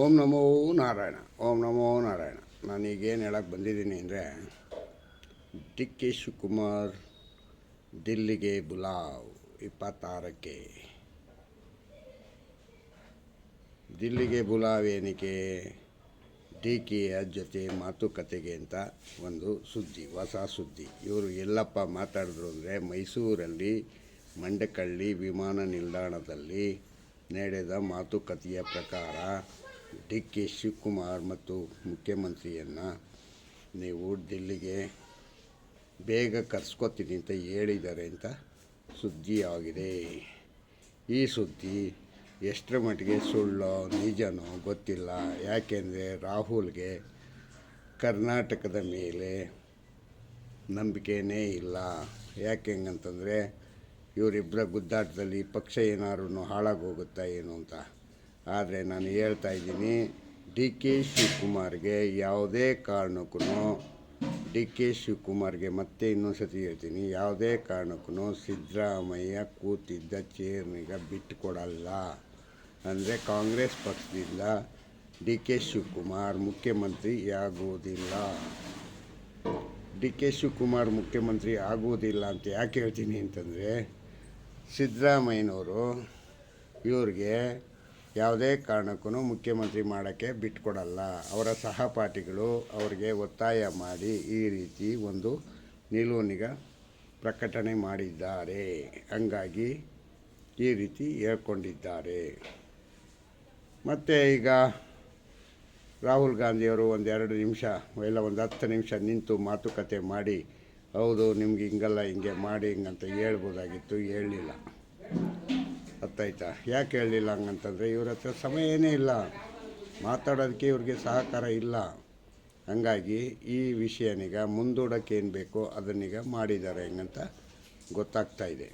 ಓಂ ನಮೋ ನಾರಾಯಣ, ಓಂ ನಮೋ ನಾರಾಯಣ. ನಾನೀಗೇನು ಹೇಳಕ್ಕೆ ಬಂದಿದ್ದೀನಿ ಅಂದರೆ ಡಿ ಕೆ ಶಿವಕುಮಾರ್ ದಿಲ್ಲಿಗೆ ಬುಲಾವ್, ಇಪ್ಪತ್ತಾರಕ್ಕೆ. ದಿಲ್ಲಿಗೆ ಬುಲಾವ್ ಏನಕ್ಕೆ? ಡಿ ಜೊತೆ ಮಾತುಕತೆಗೆ ಅಂತ ಒಂದು ಸುದ್ದಿ, ಹೊಸ ಸುದ್ದಿ. ಇವರು ಎಲ್ಲಪ್ಪ ಮಾತಾಡಿದ್ರು ಅಂದರೆ, ಮೈಸೂರಲ್ಲಿ ಮಂಡಕಳ್ಳಿ ವಿಮಾನ ನಿಲ್ದಾಣದಲ್ಲಿ ನಡೆದ ಮಾತುಕತೆಯ ಪ್ರಕಾರ ಡಿ ಕೆ ಶಿವಕುಮಾರ್ ಮತ್ತು ಮುಖ್ಯಮಂತ್ರಿಯನ್ನು ನೀವು ದಿಲ್ಲಿಗೆ ಬೇಗ ಕರ್ಸ್ಕೊತೀನಿ ಅಂತ ಹೇಳಿದ್ದಾರೆ ಅಂತ ಸುದ್ದಿ ಆಗಿದೆ. ಈ ಸುದ್ದಿ ಎಷ್ಟರ ಮಟ್ಟಿಗೆ ಸುಳ್ಳೋ, ನಿಜನೋ ಗೊತ್ತಿಲ್ಲ. ಯಾಕೆಂದರೆ ರಾಹುಲ್ಗೆ ಕರ್ನಾಟಕದ ಮೇಲೆ ನಂಬಿಕೆನೇ ಇಲ್ಲ. ಯಾಕೆ ಹೆಂಗಂತಂದರೆ ಇವರಿಬ್ಬರ ಗುದ್ದಾಟದಲ್ಲಿ ಪಕ್ಷ ಏನಾದ್ರೂ ಹಾಳಾಗೋಗುತ್ತಾ ಏನು ಅಂತ. ಆದರೆ ನಾನು ಹೇಳ್ತಾ ಇದ್ದೀನಿ, ಡಿ ಕೆ ಶಿವಕುಮಾರ್ಗೆ ಯಾವುದೇ ಕಾರಣಕ್ಕೂ ಡಿ ಕೆ ಶಿವಕುಮಾರ್ಗೆ ಮತ್ತೆ ಇನ್ನೊಂದು ಸತಿ ಹೇಳ್ತೀನಿ, ಯಾವುದೇ ಕಾರಣಕ್ಕೂ ಸಿದ್ದರಾಮಯ್ಯ ಕೂತಿದ್ದ ಚೇರ್ನಿಗ ಬಿಟ್ಟುಕೊಡಲ್ಲ. ಅಂದರೆ ಕಾಂಗ್ರೆಸ್ ಪಕ್ಷದಿಂದ ಡಿ ಕೆ ಶಿವಕುಮಾರ್ ಮುಖ್ಯಮಂತ್ರಿ ಆಗುವುದಿಲ್ಲ. ಡಿ ಕೆ ಶಿವಕುಮಾರ್ ಮುಖ್ಯಮಂತ್ರಿ ಆಗುವುದಿಲ್ಲ ಅಂತ ಯಾಕೆ ಹೇಳ್ತೀನಿ ಅಂತಂದರೆ ಸಿದ್ದರಾಮಯ್ಯನವರು ಇವ್ರಿಗೆ ಯಾವುದೇ ಕಾರಣಕ್ಕೂ ಮುಖ್ಯಮಂತ್ರಿ ಮಾಡೋಕ್ಕೆ ಬಿಟ್ಕೊಡಲ್ಲ. ಅವರ ಸಹಪಾಠಿಗಳು ಅವರಿಗೆ ಒತ್ತಾಯ ಮಾಡಿ ಈ ರೀತಿ ಒಂದು ನಿಲುವನಿಗ ಪ್ರಕಟಣೆ ಮಾಡಿದ್ದಾರೆ. ಹಂಗಾಗಿ ಈ ರೀತಿ ಹೇಳ್ಕೊಂಡಿದ್ದಾರೆ. ಮತ್ತು ಈಗ ರಾಹುಲ್ ಗಾಂಧಿಯವರು ಒಂದೆರಡು ನಿಮಿಷ, ಇಲ್ಲ ಒಂದು ಹತ್ತು ನಿಮಿಷ ನಿಂತು ಮಾತುಕತೆ ಮಾಡಿ, ಹೌದು, ನಿಮ್ಗೆ ಹಿಂಗಲ್ಲ, ಹಿಂಗೆ ಮಾಡಿ ಹಿಂಗಂತ ಹೇಳ್ಬೋದಾಗಿತ್ತು, ಹೇಳಲಿಲ್ಲ. ಅರ್ಥಾಯ್ತಾ ಯಾಕೆ ಹೇಳಲಿಲ್ಲ ಹಂಗಂತಂದರೆ ಇವ್ರ ಹತ್ರ ಸಮಯನೇ ಇಲ್ಲ. ಮಾತಾಡೋದಕ್ಕೆ ಇವ್ರಿಗೆ ಸಹಕಾರ ಇಲ್ಲ. ಹಂಗಾಗಿ ಈ ವಿಷಯನೀಗ ಮುಂದೂಡೋಕ್ಕೆ ಏನು ಬೇಕೋ ಅದನ್ನೀಗ ಮಾಡಿದ್ದಾರೆ ಹೆಂಗಂತ ಗೊತ್ತಾಗ್ತಾ ಇದೆ.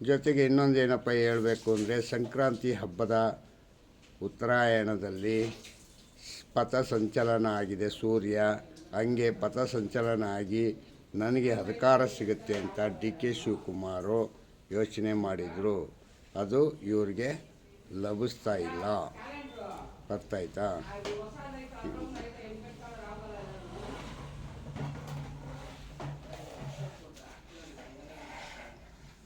ಜೊತೆಗೆ ಇನ್ನೊಂದು ಏನಪ್ಪ ಹೇಳಬೇಕು ಅಂದರೆ ಸಂಕ್ರಾಂತಿ ಹಬ್ಬದ ಉತ್ತರಾಯಣದಲ್ಲಿ ಪಥಸಂಚಲನ ಆಗಿದೆ ಸೂರ್ಯ. ಹಂಗೆ ಪಥಸಂಚಲನ ಆಗಿ ನನಗೆ ಅಧಿಕಾರ ಸಿಗುತ್ತೆ ಅಂತ ಡಿ ಕೆ ಶಿವಕುಮಾರು ಯೋಚನೆ ಮಾಡಿದರು. ಅದು ಇವ್ರಿಗೆ ಲಭಿಸ್ತಾ ಇಲ್ಲ. ಅರ್ಥ ಆಯ್ತಾ